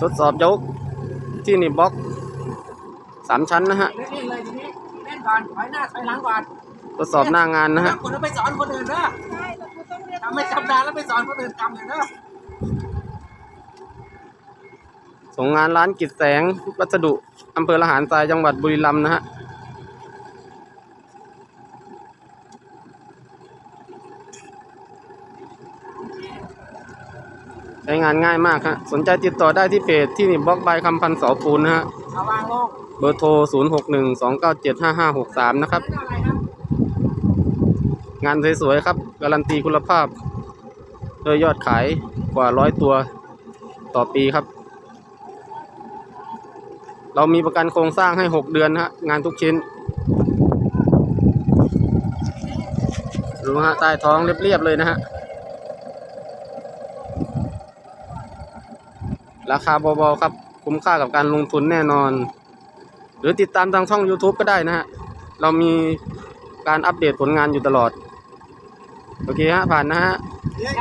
ทดสอบยกที่นี่บล็อกสามชั้นนะฮะเล่นเล่นเลยทีนี้เล่นก่อนถอยหน้าถอยหลังก่อนทดสอบหน้างานนะฮะแล้วคุณต้องไปสอนคนอื่นนะทำไม่ชำนาญแล้วไปสอนคนอื่นทำเลยนะส่งงานร้านกิจแสงวัสดุอำเภอละหารทรายจังหวัดบุรีรัมย์นะฮะ ใช้งานง่ายมากฮะสนใจติดต่อได้ที่เพจที่นี่บล็อกใบคำพันเสาปูนนะฮะเอาวางลงเบอร์โทร 0 6 1 2 9 7 5 5 6 3 นะครับ งานสวยๆครับ การันตีคุณภาพโดยยอดขายกว่าร้อยตัวต่อปีครับ เรามีประกันโครงสร้างให้ 6 เดือนฮะงานทุกชิ้นดูฮะใต้ท้องเรียบๆเลยนะฮะ ราคาเบาๆครับ คุ้มค่ากับการลงทุนแน่นอน หรือติดตามทางช่อง YouTube ก็ได้นะฮะ เรามีการอัปเดตผลงานอยู่ตลอด โอเคฮะ ผ่านนะฮะ